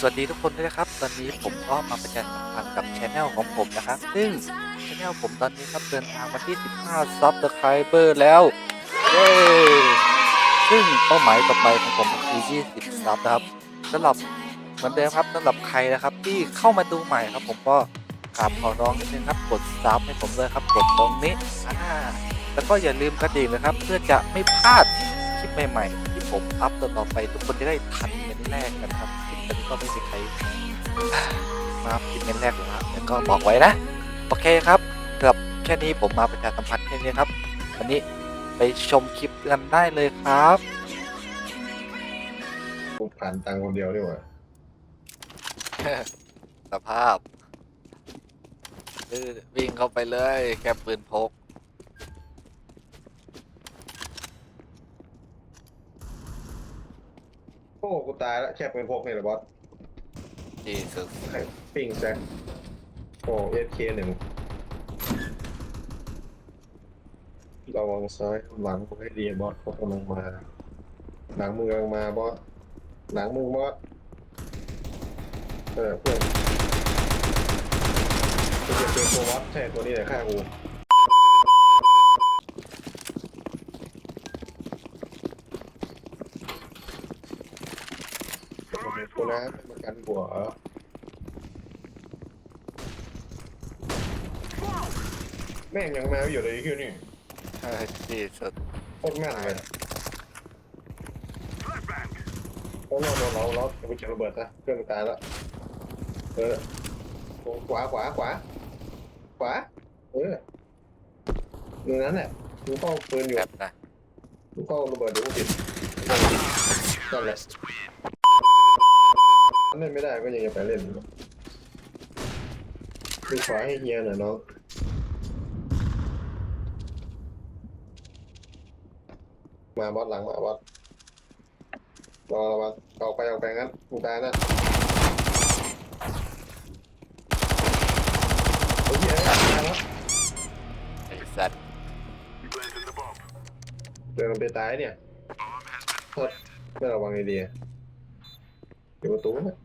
สวัสดีทุกคนด้วยนะครับ ตอนนี้ผมก็มาประชาสัมพันธ์กับช anel ของผมนะครับ ซึ่งช anel ผมตอนนี้ครับเดินทางมาที่ 15 subscriber แล้ว เย้ ซึ่งเป้าหมายต่อไปของผมคือ 20 ซับนะครับสำหรับเหมือนเดิมครับสำหรับใครนะครับที่เข้ามาดูใหม่ครับ ผมก็กราบขอร้องนิดนึงครับกดซับให้ผมเลยครับกดตรงนี้อ่าแล้วก็อย่าลืมกระดิ่งนะครับ เพื่อจะไม่พลาดคลิปใหม่ ๆ ที่ผมอัพต่อๆไปทุกคนจะได้ทันเงินแรกกันครับ ก็ไม่มีใครมาพิมพ์เงินแรกหรอกครับแต่ก็บอกไว้นะ โอเคครับสำหรับแค่นี้ผมมาประชาสัมพันธ์แค่นี้ครับ วันนี้ไปชมคลิปกันได้เลยครับกูผ่านตังค์คนเดียวดีกว่าสภาพคือวิ่งเข้าไปเลยแค่ปืนพก อ้กูตายแล้วแค่เป็นพกนี่แหละบอสจีสุดให้ปิ้งแซกโอ้เอสเคหนึ่งระวังซ้ายหลังมึงให้ดีบอสเขากำลังมาหลังมึงกำลังมาบอสหลังมึงบอสเออเพื่อนกูจะเจอตัวบอสใช่ตัวนี้แหละฆ่ากูกู นะมากันหัวแม่งยังมาอยู่เลยคิวนี่จีสุดโคตรแม่นเลยโอ้โหเราเราเราจะไปเก็บระเบิดนะเครื่องตายแล้วเออขวาขวาขวาขวาเออตรงนั้นแหละมึงเฝ้าปืนอยู่แบบนะมึงเฝ้าระเบิดเดี๋ยวกูปิดนั่นแหละ เล่นไม่ได้ก็ยังจะไปเล่นอยู่ดูขวาให้เฮียหน่อยน้องมาบอสหลังมาบอสรอระวังออกไปออกไปงั้นมึงตายนะโอ้ยเหี้ยตายแล้วไอ้สัตว์เดินลงไปตายเนี่ยโทษไม่ระวังไอเดียอยู่ประตูนะ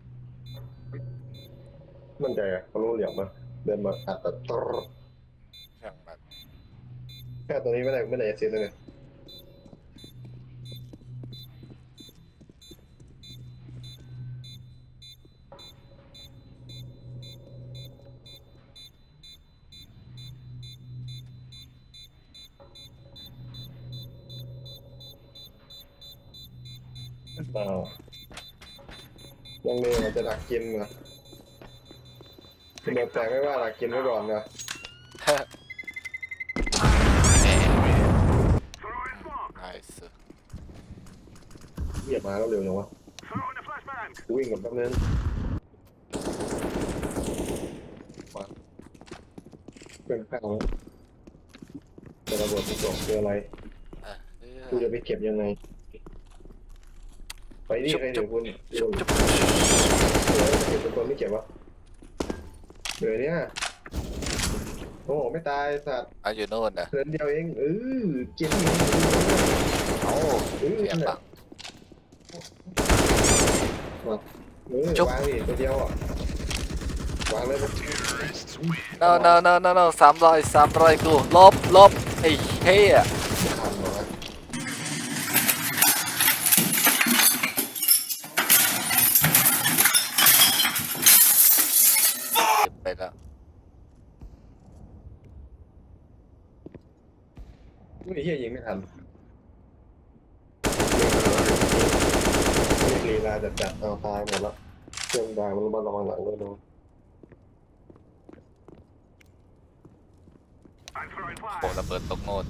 มั่นใจอะเขารู้เหลี่ยมมาเดินมาอัดแบบตรดช่างมันแค่ตัวนี้ไม่ได้ไม่ได้เอเซนเลยอ้าวยังมีมันจะดักกินเหรอ คุณเดินแปลงไม่ว่าดักกินไว้ก่อนนะไอ้สุดเหยียบมาแล้วเร็วจังวะกูวิ่งกับแป๊บนึงมาเพื่อนข้างแล้วจะระเบิดมันส่งเจออะไรอะเอกูอจะไปเก็บยังไง ไปดิใครเดี๋ยวคุณจุ๊บจุ๊บเดี๋ยวเก็บเป็นคนไม่เก็บวะ เหนื่อยเนี่ยโอ้โหไม่ตายสัตว์เอาอยู่โน่นนะเดินเดียวเองเออเจ็บอีกเอ้าเออเสียนั่นแหปัละงเออวางดิตัวเดียวอะวางเลยมัน no no no no no สามร้อยสามร้อยกูลบลบไอ้เหี้ยทันเหรอวะ เก็บไปแล้ว ไม่เฮียยิงไม่ ทันลีลาจัดจัดเอาตายหมดแล้วเครื่องดาวมันระมัดระวังหลังด้วยนะโอ้ระเบิดตกโน่น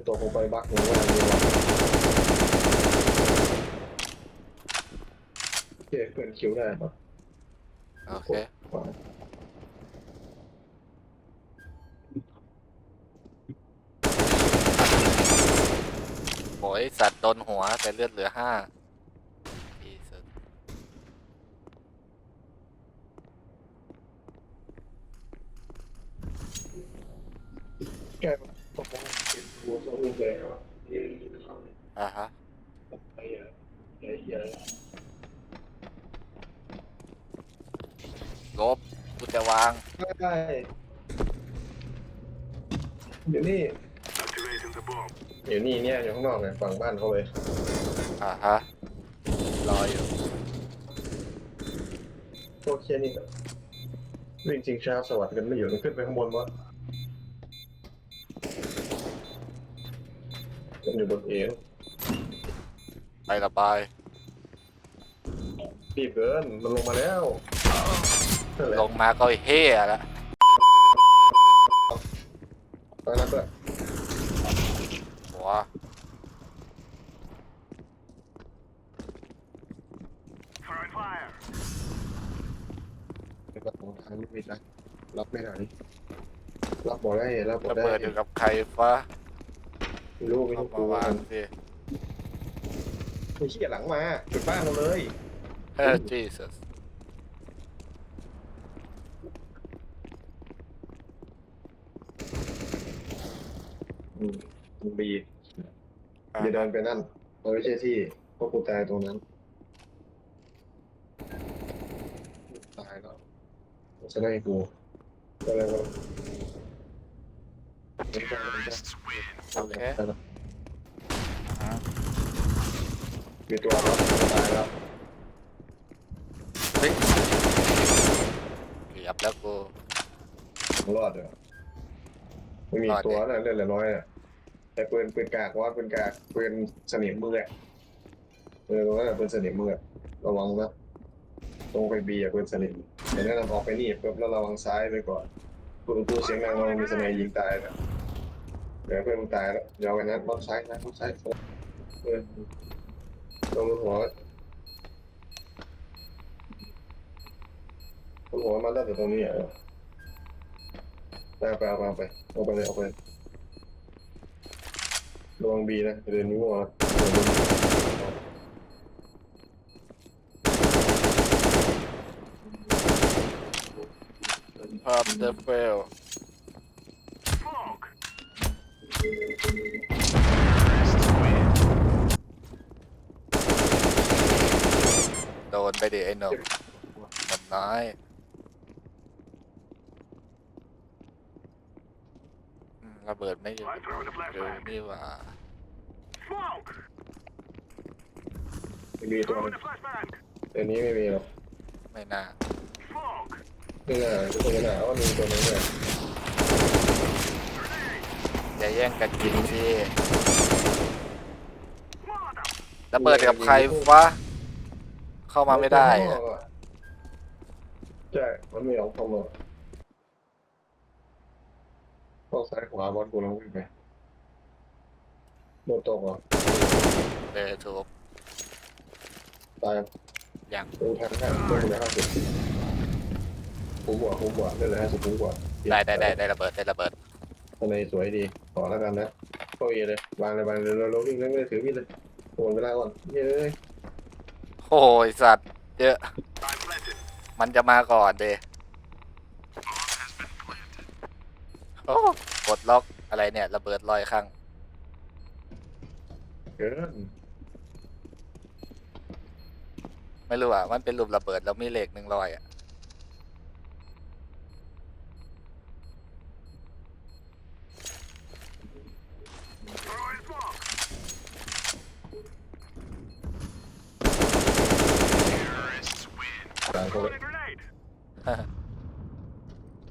จะตกลงไปบักหรือว่าอะไรวะโอเคเพื่อนคิวได้ปะโอเคขวาโอ้ยสัตว์โดนหัวแต่เลือดเหลือห้าอีสุดแกตกลง เป็นตัวสมุนเลยเหรออ่าฮะไอ้เหี้ยไอ้เหี้ยลบกูจะวางได้เดี๋ยวนี่เดี๋ยวนี่เนี่ยอยู่ข้างนอกเนี่ยฝั่งบ้านเขาเลยอ่าฮะ รออยู่ พวกเคียนี่วิ่งจริงชาสวัสดิ์กันไม่อยู่มันขึ้นไปข้างบนวะ มันอยู่บนเอวไประบายรีบเกินมันลงมาแล้วนั่นแหละลงมาก็เฮียละตอนนั้นด้วยหัวเป็นประตูทางลูกมิดนะรับไม่ได้รับบอกได้รับบอกระได้เบิดอยู่กับใครฟ้า ไม่รู้ไม่เอารู้มาวางสิกูขี้หลังมาจุดบ้านเราเลยเออ Jesus อืมมึงบีอย่าเดินไปนั่นมันไม่ใช่ที่เพราะกูตายตรงนั้น ตายแล้วจะได้กูก็เลยว่าไม่ใช่ไม่ใช่ โอเคอ่าฮะมีตัวแล้วตายแล้วเฮ้ยเกือบแล้วกูรอดเหรอไม่มีรอดดิตัวนะเล่นเหลือน้อยอะแต่ปืนปืนกากว่าปืนกากปืนสนิมมืออะเออตรงนั้นอะปืนสนิมมืออะระวังนะตรงไปบีอะปืนสนิมเดี๋ยวแนะนำออกไปนี่ปุ๊บแล้วระวังซ้ายไปก่อนปืนตู้เสียงดังเรามีสมัยยิงตายนะ เดี๋ยวเพื่อนมึงตายแล้วยาวกันนะรอบซ้ายนะรอบซ้ายเออตรงหัวตรงหัวมาตั้งแต่ตรงนี้อะไปไปไปไปเอาไปเลยเอาไปเลยระวังบีนะเดินนิ้วอะภาพเดฟเฟล นไปดิไอ้หนุ่มหนุ่มน้อยอืมระเบิดไม่อยู่อยู่นี่หว่าไม่มีตัวนึงเดี๋ยวนี้ไม่มีหรอกไม่น่านี่น่ะทุกคนน่ะว่ามีตัวนึงเนี่ยอย่าแย่งกันกินสิระเบิดกับใครวะ เข้ามาไม่ได้อะใช่มันไม่ยอมเข้ามาเข้าซ้ายขวาบอลกูลองวิ่งไปโดนตกเหรอเออถูกตายยังดูทางห้าดูเหลือห้าสิบคุ้มกว่าคุ้มกว่าได้เลยห้าสิบคุ้มกว่าได้ได้ได้ได้ระเบิดได้ระเบิดทำไมสวยดีขอแล้วกันนะเข้าเอเลยวางเลยวางเลยเราเราวิ่งเล่นไม่ได้ถือมีดเลยโอนเวลาก่อนเย้ย โอ้ยสัตว์เยอะ มันจะมาก่อนเดโอ้กดล็อกอะไรเนี่ย ระเบิดลอยข้างเกินไม่รู้อะ มันเป็นรูประเบิดแล้วมีเหล็กหนึ่งรอยอะ ต่างคนเลย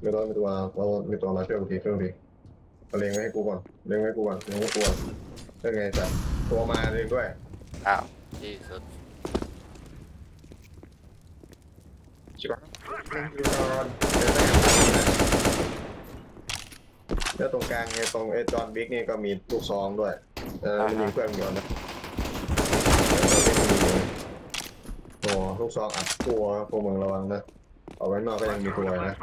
ไม่ต้องมีตัวเรามีตัวมาช่วยกูทีช่วยกูทีเอาเล็งไว้ให้กูก่อนเล็งไว้ให้กูก่อนเล็งไว้ให้กูก่อนได้ไงจ๊ะตัวมาเองด้วยอ้าวที่สุดชิบะเล็งอยู่ก่อนแล้วตรงกลางไงตรงไอ้จอห์นบิ๊กนี่ก็มีลูกซองด้วยเออมันยิงเพื่อนเดียวนะโอ้ ลูกซองอัดตัวพวกมึงระวังนะเอาไว้นอกก็ยังมีตัวนะ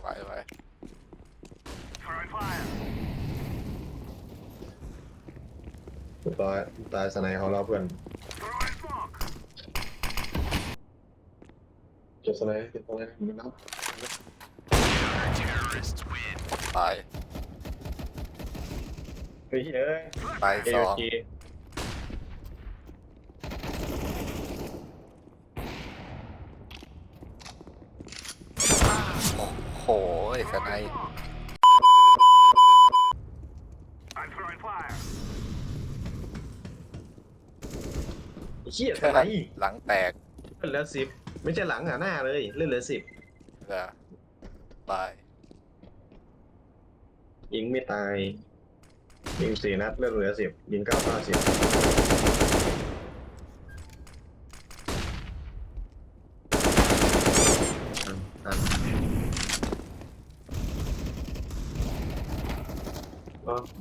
ไว้ไว้ Throwing fire. ตายตายสไนของเราเพื่อนเก็บสไนเก็บสไนมันนับตายเฮ้ยเอ้ยตายเอสอง จีโหไอ้สไนยเชี่ยสไนหลังแตกเล่นเหลือสิบไม่ใช่หลังอะหน้าเลย เล่นเหลือสิบเหรอตายยิงไม่ตายยิงสี่นัดเล่นเหลือสิบยิงเก้าห้าสิบอันอัน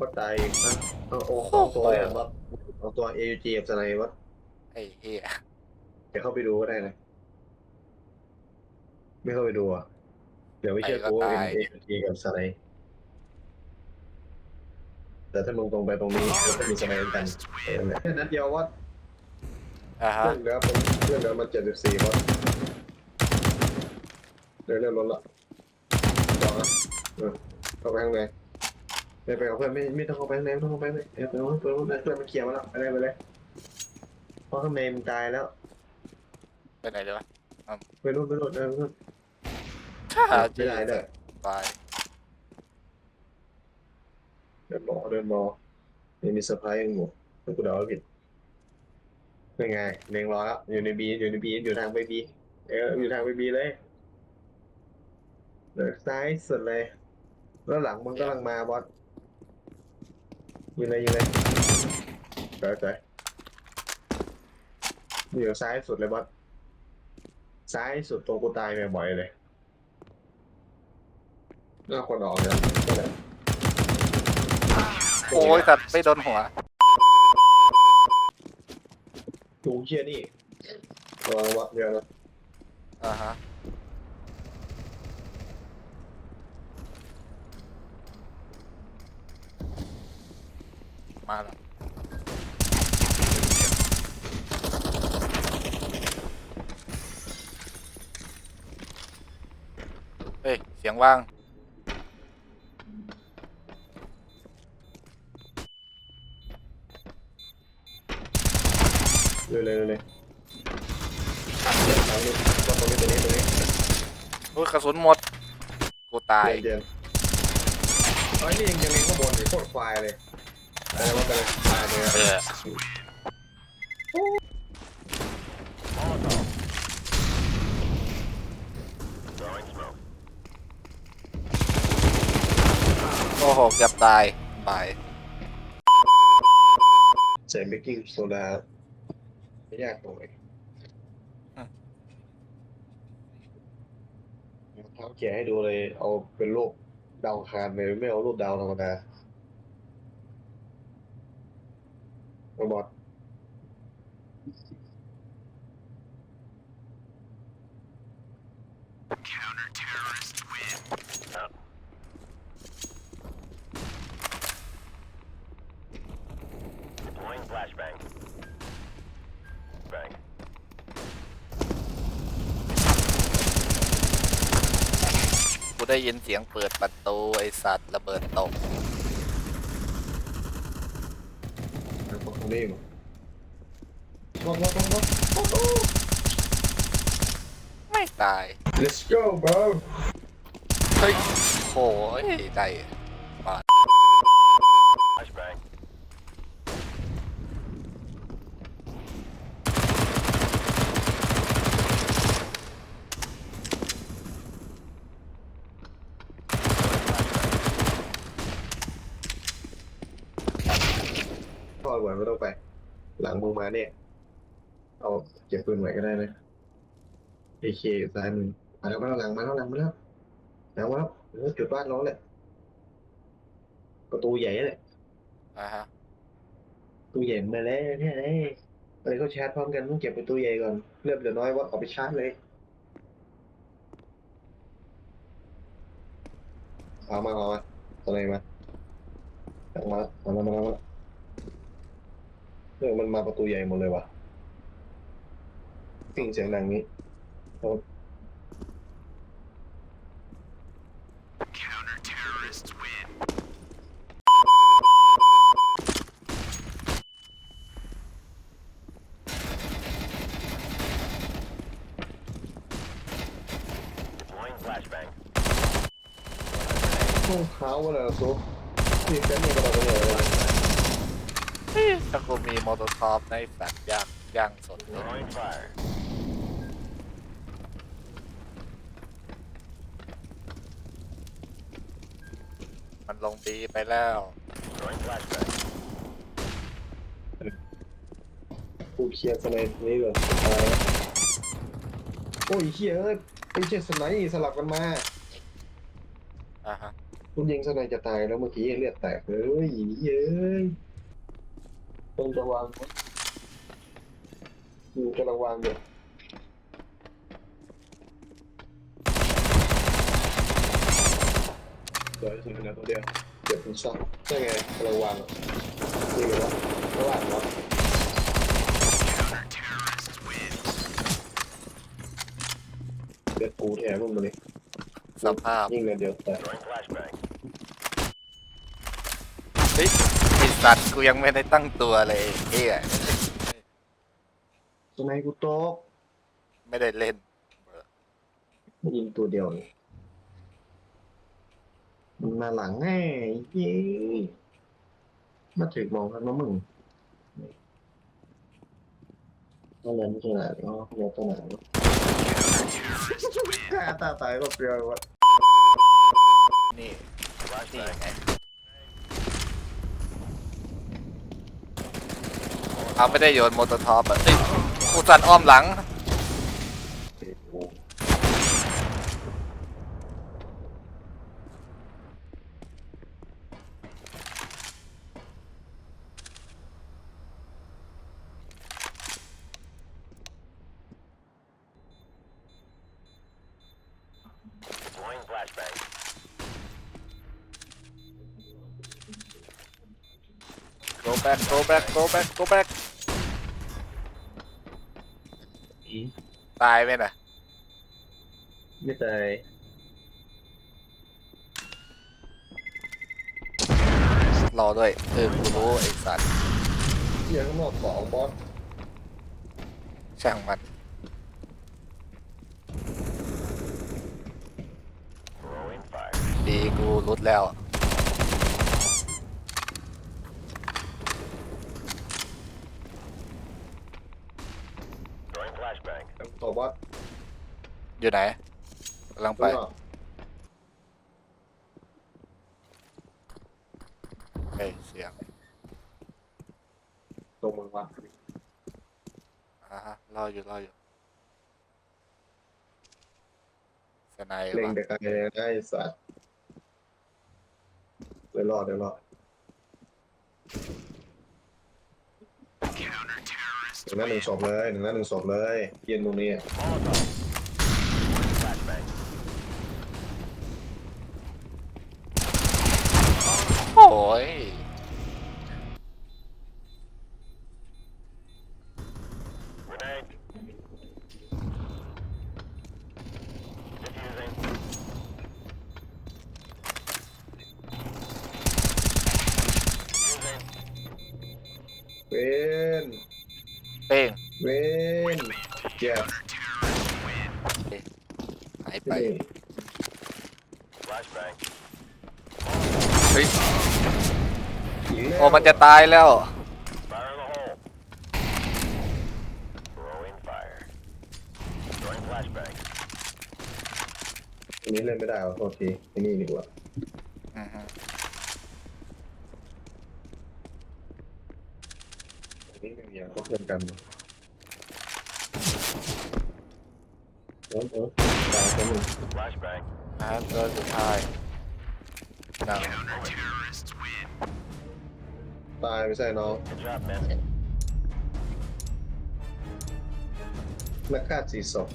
อ๋อบัตายอีกนะเอาโอ้โหเอาตัวเลยอะบัตเอาตัว AUG กับสไนบัตไอ้เฮียเดี๋ยวเข้าไปดูก็ได้นะ ไม่เข้าไปดูอะ เดี๋ยวไม่เชื่อกูว่าเป็น AUG กับสไนแต่ถ้ามึงตรงไปตรงนี้ก็จะมีสไนเหมือนกันเออแค่นัดเดียววัดอ่าฮะเรื่องเหลือผมเรื่องเหลือมันเจ็ดสิบสี่วัดเดี๋ยวเรื่องลดละต่อนะเออเข้าไปข้างใน ไปไปกับเพื่อนไม่ไม่ต้องเข้าไปข้างในไม่ต้องเข้าไปข้างในเดี๋ยวเดี๋ยวเพื่อนเพื่อนเพื่อนมันเคลียร์มาแล้วไปเลยไปเลยเพราะข้างในมันตายแล้วไปไหนเลยวะไปนู่นไปนู่นเออไปนู่นฆ่าไม่ได้เด้อตายเดินบอเดินบอนี่มีเซอร์ไพรส์ยังหมดถ้ากูเดาไม่ผิดเป็นไงเล็งรอแล้วอยู่ในบีอยู่ในบีอยู่ทางไปบีเอออยู่ทางไปบีเลยเดินซ้ายสุดเลย แล้วหลังมันกำลังมาบอส ยิงเลยยิงเลยเจอเจออยู่ซ้ายสุดเลยบอสซ้ายสุดตรงกูตายบ่อยๆเลยน่าคนออกเนี่ยก็เลยโอ้ยสัตว์ไม่โดนหัวดูเชี่ยนี่ระวังวะเดี๋ยวนะอ่าฮะ มาแล้วเฮ้ย เสียงว่าง เร็วเลยเร็วเลยเดี๋ยวทางนี้ก็ตรงนี้ตัวนี้ตัวนี้โอ้ยกระสุนหมด กูตาย เย็นๆเอ้ยนี่ยังยังเล็งข้างบนอยู่โคตรควายเลย อะไรวะไปเลยตายเลยเออโอ้โหเกือบตายตายใส่เบกกิ้งโซดาไม่ยากตรงไหนอืมทำเขียนให้ดูเลย เอาเป็นรูปดาวอังคารเลยไม่เอารูปดาวธรรมดา มาบอดกูได้ยินเสียงเปิดประตูไอสัตว์ระเบิดตก ตรงนี้มั้งบอดบอดบอดบอดบอดไม่ตาย Let's go bro เฮ้ยโอ้ยได้ Flashbang. พ่อหวนไม่ต้องไป หลังมึงมาเนี่ย เอาเก็บปืนไว้ก็ได้นะเอเคซ้ายมือมาแล้วมาแล้วหลังมาแล้วหลังมาแล้วหลังมาแล้วเออจุดบ้านน้องแหละประตูใหญ่เลยอ่าฮะประตูใหญ่มาแล้วเนี่ยเลยอะไรก็ชาร์จพร้อมกันต้องเก็บประตูใหญ่ก่อนเลือดเหลือน้อยว่าเอาไปชาร์จเลยเอามาเอามาอะไรมาหลังมาเอามามามามา เออมันมาประตูใหญ่หมดเลยวะสิ่งเสียงดังนี้โอ้ Deploying flashbang. ห้องเท้าอะไรล่ะซุปที่แฟนเนี่ยก็เราไปเลย ถ้ากูมีโมโตท็อปในสัตว์ย่างย่างสดเลย Throwing fire. มันลงดีไปแล้ว Throwing flashbang. กูเคลียร์สไนด์นี้เลยสุดท้ายโอ้ยเฮียเอ้ยไอ้เชี่ยสไนด์สลับกันมาอ่าฮะคุณยิงสไนด์จะตายแล้วเมื่อกี้เลือดแตกเลยเย้ย ต้องจะวางมั้ยอยู่จะระวังเดี๋ยวเดี๋ยวจะเหลือตัวเดียวเดี๋ยวคุณซ่อมได้ไงระวังนี่เลยวะระวังวะเดี๋ยวกูแถมมึงมาเลยสภาพ ยิงเลยเดียวแต่ Throwing flashbang. เฮ้ยไอ สัตว์กูยังไม่ได้ตั้งตัวเลยเฮียสไนด์กูโต๊ะไม่ได้เล่นยิงตัวเดียวนี่มันมาหลังแน่เย้มาถึงมองกันมามึงนั่นแหละไม่ใช่ไหนอ๋อเดี๋ยวตัวไหนวะฆ่าตาตายก็เปรียววะ นี่นี่ Flashbang. ไง เอาไม่ได้โยนโมโตท็อปอะเฮ้ยกูสันอ้อมหลัง Deploying flashbang. โกแบ็กโตายไหมน่ะ ไม่ตายรอด้วย เออกูรู้ไอสัตว์เฮียข้างนอกสองบอสช่างมัน Throwing fire. ดีกูรุดแล้ว Throwing flashbang. ต่อบอสอยู่ไหนกำลังไปข้างนอกเฮ้ยเสียงตรงมึงวะอ่าฮะรออยู่รออยู่สไนด์เล็งวะ เด็กอะไรได้สัตว์เดี๋ยวรอเดี๋ยวรอห นึ่งหน้าหนึ่งศพเลยหนึ่งหน้าหนึ่งศพเลยเย็นตรงนี้ เจ็บหายไปนี่ Flashbang. เฮ้ยอีกแล้วโอ้มันจะตายแล้ว Fire in the hole. Throwing fire. Throwing flashbang. อันนี้เล่นไม่ได้ขอโทษทีไอ้นี่ดีกว่าอือฮึอันนี้ไม่มีอย่างก็เพื่อนกัน เออเออตายคนหนึ่ง Flashbang. อ่าตัวสุดท้ายหนังตายไม่ใช่น้อง Good job, man. นักฆ่าสีศพ